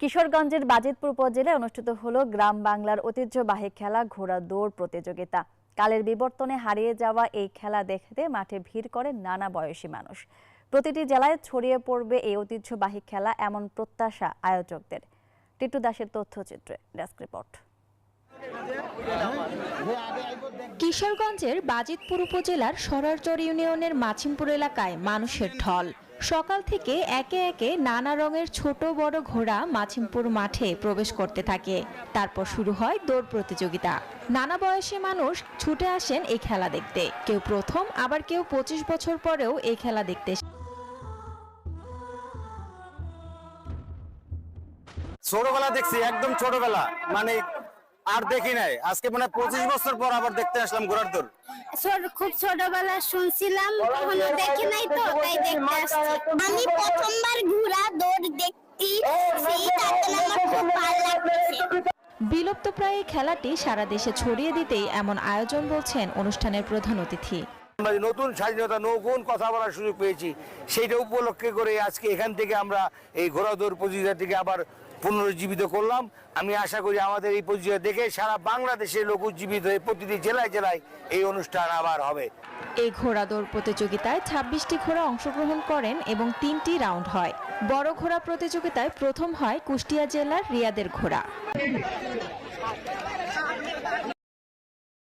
কিশোরগঞ্জের বাজিতপুর উপজেলায় অনুষ্ঠিত হলো গ্রাম বাংলার ঐতিহ্যবাহী খেলা ঘোড়া দৌড় প্রতিযোগিতা। কালের বিবর্তনে হারিয়ে যাওয়া এই খেলা দেখতে মাঠে ভিড় করে নানা বয়সী মানুষ। প্রতিটি জেলায় ছড়িয়ে পড়বে এই ঐতিহ্যবাহী খেলা, এমন প্রত্যাশা আয়োজকদের। টিটু দাসের তথ্যচিত্রে ডেস্ক রিপোর্ট। কিশোরগঞ্জের বাজিতপুর উপজেলার সরারচর ইউনিয়নের মাছিমপুর এলাকায় মানুষের ঢল। সকাল থেকে একে একে নানা রঙের ছোট বড় ঘোড়া মাছিমপুর মাঠে প্রবেশ করতে থাকে। তারপর শুরু হয় দৌড় প্রতিযোগিতা। নানা বয়সী মানুষ ছুটে আসেন এই খেলা দেখতে। কেউ প্রথম, আবার কেউ পঁচিশ বছর পরেও এই খেলা দেখতে ছোটবেলা দেখছি, একদম ছোটবেলা। মানে আর দেখি নাই। আজকে মানে পঁচিশ বছর পর আবার দেখতে আসলাম ঘোড়ার দৌড়। খুব ছোটবেলা শুনছিলাম কখনো দেখি নাই তো তাই দেখতে আসছি। আমি প্রথমবার ঘোড়া দৌড় খুব ভালো লাগছে। বিলুপ্তপ্রায় এই খেলাটি সারা দেশে ছড়িয়ে দিতেই এমন আয়োজন বলছেন অনুষ্ঠানের প্রধান অতিথি। আমরা যে নতুন স্বাধীনতা নতুন কথা বলার সুযোগ পেয়েছি সেইটা উপলক্ষে করে আজকে এখান থেকে আমরা এই ঘোড়া দৌড় প্রতিযোগিতাটিকে আবার পুনরুজ্জীবিত করলাম। আমি আশা করি আমাদের এই পরিচয় দেখে সারা বাংলাদেশের লোক উজ্জীবিত হয়ে প্রতিটি জেলায় জেলায় এই অনুষ্ঠান আবার হবে। এই ঘোড়া দৌড় প্রতিযোগিতায় ছাব্বিশটি ঘোড়া অংশগ্রহণ করেন এবং তিনটি রাউন্ড হয়। বড় ঘোড়া প্রতিযোগিতায় প্রথম হয় কুষ্টিয়া জেলার রিয়াদের ঘোড়া।